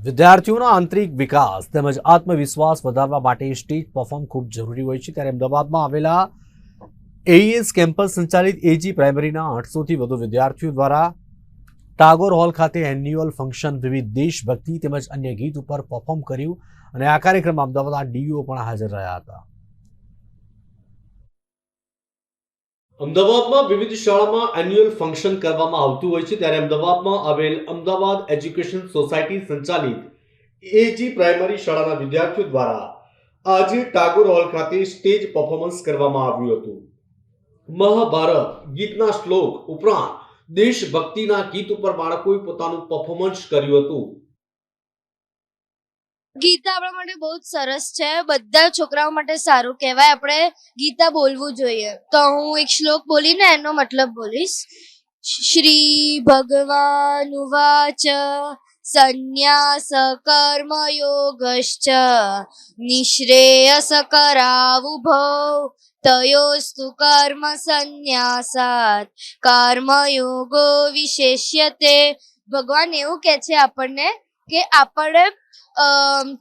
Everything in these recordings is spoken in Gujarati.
વિદ્યાર્થીઓના આંતરિક વિકાસ તેમજ આત્મવિશ્વાસ વધારવા માટે સ્ટેજ પરફોર્મ ખૂબ જરૂરી હોય છે. ત્યારે અમદાવાદમાં આવેલા એઈએસ કેમ્પસ સંચાલિત એજી પ્રાઇમરીના આઠસોથી વધુ વિદ્યાર્થીઓ દ્વારા ટાગોર હોલ ખાતે એન્યુઅલ ફંક્શન વિવિધ દેશભક્તિ તેમજ અન્ય ગીત ઉપર પરફોર્મ કર્યું અને આ કાર્યક્રમમાં અમદાવાદના ડીઈઓ પણ હાજર રહ્યા હતા. અમદાવાદમાં વિવિધ શાળામાં એન્યુઅલ ફંક્શન કરવામાં આવતું હોય છે. ત્યારે અમદાવાદમાં આવેલ અમદાવાદ એજ્યુકેશન સોસાયટી સંચાલિત એજી પ્રાઇમરી શાળાના વિદ્યાર્થીઓ દ્વારા આજે ટાગોર હોલ ખાતે સ્ટેજ પરફોર્મન્સ કરવામાં આવ્યું હતું. મહાભારત ગીતના શ્લોક ઉપરાંત દેશભક્તિના ગીત ઉપર બાળકોએ પોતાનું પરફોર્મન્સ કર્યું હતું. ગીતા આપણા માટે બહુ જ સરસ છે. બધા છોકરાઓ માટે સારું કહેવાય. આપણે ગીતા બોલવું જોઈએ. તો હું એક શ્લોક બોલીને એનો મતલબ બોલીશ. શ્રી ભગવાન ઉવાચ સંન્યાસ કર્મ યોગશ્ચ નિશ્રેયસ કરાવુભો તયોસ્તુ કર્મ સંન્યાસાત કર્મયોગો વિશેષ્યતે. ભગવાન એવું કહે છે આપણને કે આપણે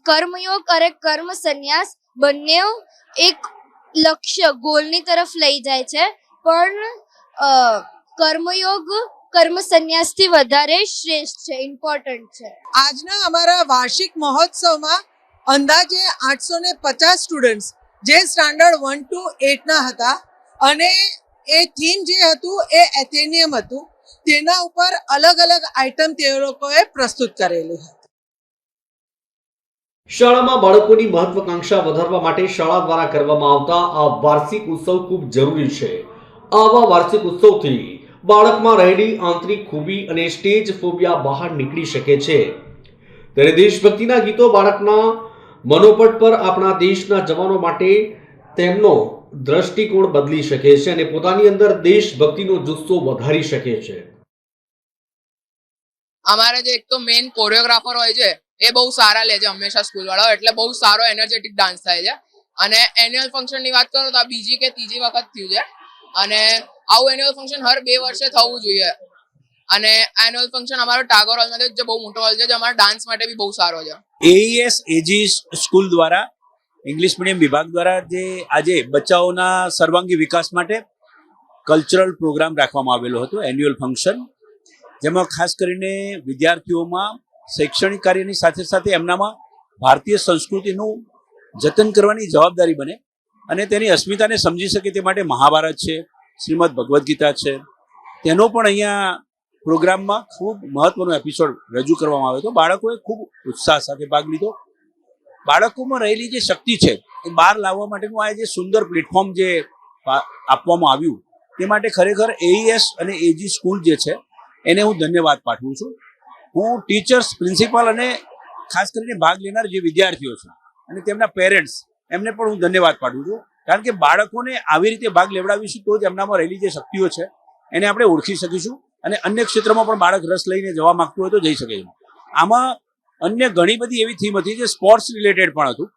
કર્મયોગ અને કર્મ સંન્યાસ બંને એક લક્ષ્ય, ગોલની તરફ લઈ જાય છે. પણ કર્મયોગ કર્મ સંન્યાસથી વધારે શ્રેષ્ઠ છે ઇમ્પોર્ટન્ટ છે. આજના અમારા વાર્ષિક મહોત્સવમાં અંદાજે આઠસો ને પચાસ સ્ટુડન્ટ્સ જે સ્ટાન્ડર્ડ વન ટુ એટના હતા, અને એ થીમ જે હતું એ એથેનિયમ હતું. તેના ઉપર અલગ અલગ આઇટમ તે લોકોએ પ્રસ્તુત કરેલી હતી. શાળામાં બાળકોની મહત્વાકાંક્ષા વધારવા માટે શાળા દ્વારા કરવામાં આવતા આ વાર્ષિક ઉત્સવ ખૂબ જરૂરી છે. આવા વાર્ષિક ઉત્સવથી બાળકમાં રહેલી આંતરિક ખૂબી અને સ્ટેજ ફોબિયા બહાર નીકળી શકે છે. ત્યારે દેશભક્તિના ગીતો બાળકના મનોપટ પર આપણા દેશના જવાનો માટે તેમનો દ્રષ્ટિકોણ બદલી શકે છે અને પોતાની અંદર દેશભક્તિનો જુસ્સો વધારી શકે છે. અમારે જે એક તો મેઇન કોરિયોગ્રાફર હોય છે એ બહુ સારા લે છે હંમેશા સ્કૂલ વાળાઓ એટલે બહુ સારો એનર્જેટિક ડાન્સ થાય છે. અને એન્યુઅલ ફંક્શનની વાત કરું તો આ બીજી કે ત્રીજી વખત થયું છે. અને આવું એન્યુઅલ ફંક્શન હર બે વર્ષે થવું જોઈએ. અને એન્યુઅલ ફંક્શન અમારો ટાગોર હોલ જે બહુ મોટો હોલ છે, જે અમારા ડાન્સ માટે બી બહુ સારો છે. એઈએસ એજી સ્કૂલ દ્વારા ઇંગ્લિશ મીડિયમ વિભાગ દ્વારા જે આજે બચ્ચાઓના સર્વાંગી વિકાસ માટે કલ્ચરલ પ્રોગ્રામ રાખવામાં આવેલો હતો એન્યુઅલ ફંક્શન જેમાં ખાસ કરીને વિદ્યાર્થીઓમાં શૈક્ષણિક કાર્યની સાથે સાથે એમનામાં ભારતીય સંસ્કૃતિનું જતન કરવાની જવાબદારી બને અને તેની અસ્મિતાને સમજી શકે તે માટે મહાભારત છે, શ્રીમદ ભગવદ્ ગીતા છે. તેનો પણ અહીંયા પ્રોગ્રામમાં ખૂબ મહત્વનો એપિસોડ રજૂ કરવામાં આવ્યો હતો. બાળકોએ ખૂબ ઉત્સાહ સાથે ભાગ લીધો. બાળકોમાં રહેલી જે શક્તિ છે એ બહાર લાવવા માટેનું આ જે સુંદર પ્લેટફોર્મ જે આપવામાં આવ્યું, તે માટે ખરેખર એઈએસ અને એજી સ્કૂલ જે છે, એને હું ધન્યવાદ પાઠવું છું. હું ટીચર્સ પ્રિન્સિપાલ અને ખાસ કરીને ભાગ લેનાર જે વિદ્યાર્થીઓ છે અને તેમના પેરેન્ટ્સ એમને પણ હું ધન્યવાદ પાઠવું છું. કારણ કે બાળકોને આવી રીતે ભાગ લેવડાવીશું તો જ એમનામાં રહેલી જે શક્તિઓ છે, એને આપણે ઓળખી શકીશું અને અન્ય ક્ષેત્રમાં પણ બાળક રસ લઈને જવા માંગતું હોય તો જઈ શકે છે. આમાં અન્ય ઘણી બધી એવી થીમ હતી જે સ્પોર્ટ્સ રિલેટેડ પણ હતું.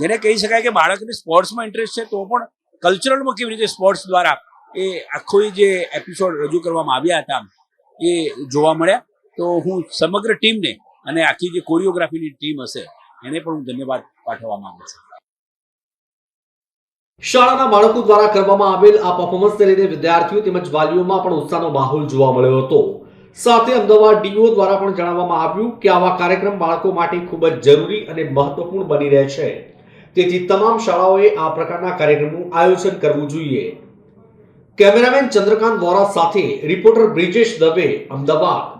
જેને કહી શકાય કે બાળકને સ્પોર્ટ્સમાં ઇન્ટરેસ્ટ છે તો પણ કલ્ચરલમાં કેવી રીતે સ્પોર્ટ્સ દ્વારા એ આખો જે એપિસોડ રજૂ કરવામાં આવ્યા હતા એ જોવા મળ્યા. તો હું સમગ્ર ટીમને અને આખી જે કોરિયોગ્રાફીની ટીમ હશે, એને પણ હું ધન્યવાદ પાઠવવા માંગુ છું. શાળાના બાળકો દ્વારા કરવામાં આવેલ આ પરફોર્મન્સને લઈને વિદ્યાર્થીઓ તેમજ વાલીઓમાં પણ ઉત્સાહનો માહોલ જોવા મળ્યો હતો. સાથે અમદાવાદ ડીઓ દ્વારા પણ જણાવવામાં આવ્યું કે આવા કાર્યક્રમ બાળકો માટે ખૂબ જ જરૂરી અને મહત્વપૂર્ણ બની રહે છે. તેથી તમામ શાળાઓએ આ પ્રકારના કાર્યક્રમનું આયોજન કરવું જોઈએ. કેમેરામેન ચંદ્રકાંત વોરા સાથે રિપોર્ટર બ્રિજેશ દવે, અમદાવાદ.